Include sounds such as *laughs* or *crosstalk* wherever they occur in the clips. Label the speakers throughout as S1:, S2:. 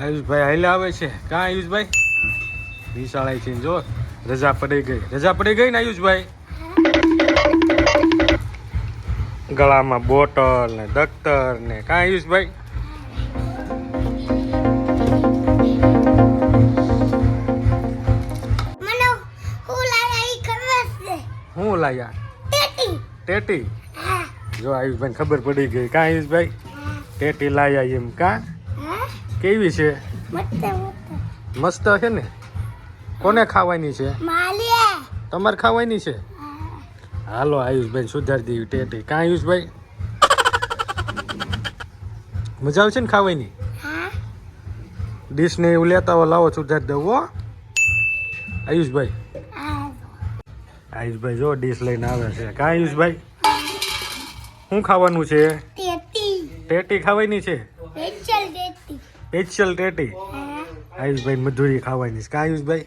S1: આયુષભાઈ હાલ્યા આવે છે. કાં આયુષભાઈ? નિશાળાએ છે જો રજા પડી ગઈ. રજા પડી ગઈ ને આયુષભાઈ? ગળામાં બોટલ ને દખ્તર ને. કાં આયુષભાઈ?
S2: હું લાયા ટેટી.
S1: જો આયુષભાઈ ખબર પડી ગઈ. કાં આયુષભાઈ? ટેટી લાયા એમ કાં? કેવી છે?
S2: મસ્ત
S1: છે ને? કોને ખાવાની છે? તમારે ખાવાની છે? હાલો આયુષભાઈ સુધારી દેવી ટેટી. કાં આયુષભાઈ? મજા આવશે ને ખાવાની?
S2: હા.
S1: ડીશ ને એવું લેતા હો લાવો સુધારી દઉં હો. આયુષભાઈ. આયુષભાઈ જો ડીશ લઈને આવે છે. કાં આયુષભાઈ? શું ખાવાનું છે?
S2: ટેટી
S1: ખાવાની છે? સ્પેશિયલ ટેટી આયુષભાઈ મધુરી ખાવાની છે. કાં આયુષભાઈ?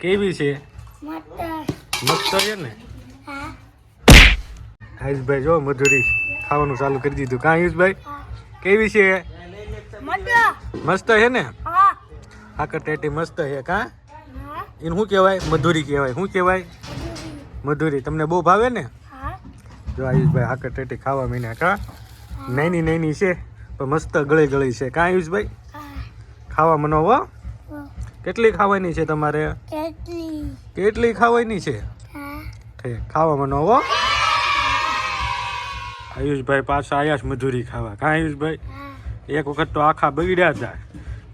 S1: કેવી છે?
S2: મસ્ત.
S1: છે ને? આયુષભાઈ જો મધુરી ખાવાનું ચાલુ કરી દીધું. કાં આયુષભાઈ? કેવી છે?
S2: મસ્ત.
S1: છે ને? આકર ટેટી મસ્ત છે કા? એને શું કહેવાય? મધુરી કહેવાય. શું કહેવાય? મધુરી. તમને બહુ ભાવે ને? જો આયુષભાઈ હાકર ટેટી ખાવા મહિને કા? નાની નાની છે. પણ મસ્ત ગળી ગળી છે. કાં આયુષ
S2: ભાઈ
S1: ખાવા મનો હો. કેટલી ખાવાની છે તમારે? કેટલી? ખાવાની છે? ઠીક. ખાવા મનો હો આયુષભાઈ પાછા આયા છે મધુરી ખાવા. કાં આયુષભાઈ? એક વખત તો આખા બગડ્યા હતા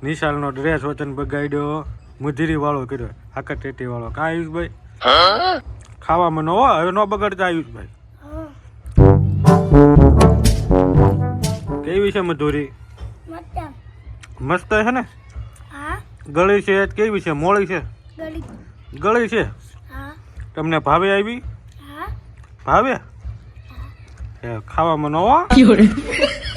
S1: નિશાળનો ડ્રેસ વચન બગાડ્યો. મુધીરી વાળો કર્યો. આખા ટેટી વાળો કાં આયુષભાઈ? ખાવામાં મનો હો હવે ન બગડતા આયુષભાઈ. કેવી છે મધુરી?
S2: મસ્ત.
S1: મસ્ત છે ને? ગળી છે કેવી છે? મોળી છે?
S2: ગળી.
S1: ગળી છે? તમને ભાવે આવી? ભાવે? ખાવામાં ન હો. *laughs*